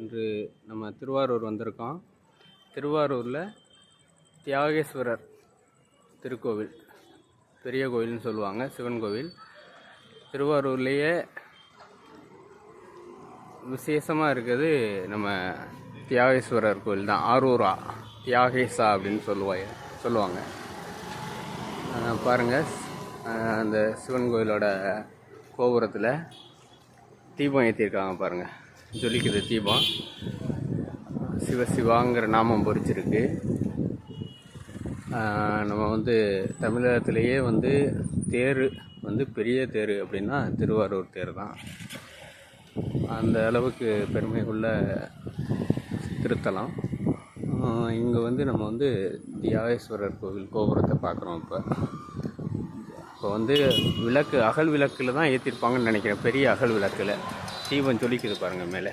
இன்று நம்ம திருவாரூர் வந்திருக்கோம். திருவாரூரில் தியாகேஸ்வரர் திருக்கோவில் பெரிய கோவில்னு சொல்லுவாங்க சிவன் கோவில். திருவாரூர்லேயே விசேஷமாக இருக்கிறது நம்ம தியாகேஸ்வரர் கோவில் தான். ஆரூரா தியாகேசா அப்படின்னு சொல்லுவாங்க. சொல்லுவாங்க பாருங்கள் அந்த சிவன் கோயிலோட கோபுரத்தில் தீபம் ஏற்றிருக்காங்க பாருங்கள் ஜொலிக்குது தீபம் சிவசிவாங்கிற நாமம் பொறிச்சிருக்கு. நம்ம வந்து தமிழகத்திலேயே வந்து தேர் வந்து பெரிய தேர் அப்படின்னா திருவாரூர் தேர் தான். அந்த அளவுக்கு பெருமை உள்ள திருத்தலம் இங்கே வந்து நம்ம வந்து தியாகேஸ்வரர் கோவில் கோபுரத்தை பார்க்குறோம் இப்போ. இப்போ வந்து விளக்கு அகல் விளக்கில் தான் ஏற்றிருப்பாங்கன்னு நினைக்கிறேன். பெரிய அகல் விளக்கில். தீபம் ஜொலிக்குது பாருங்கள் மேலே.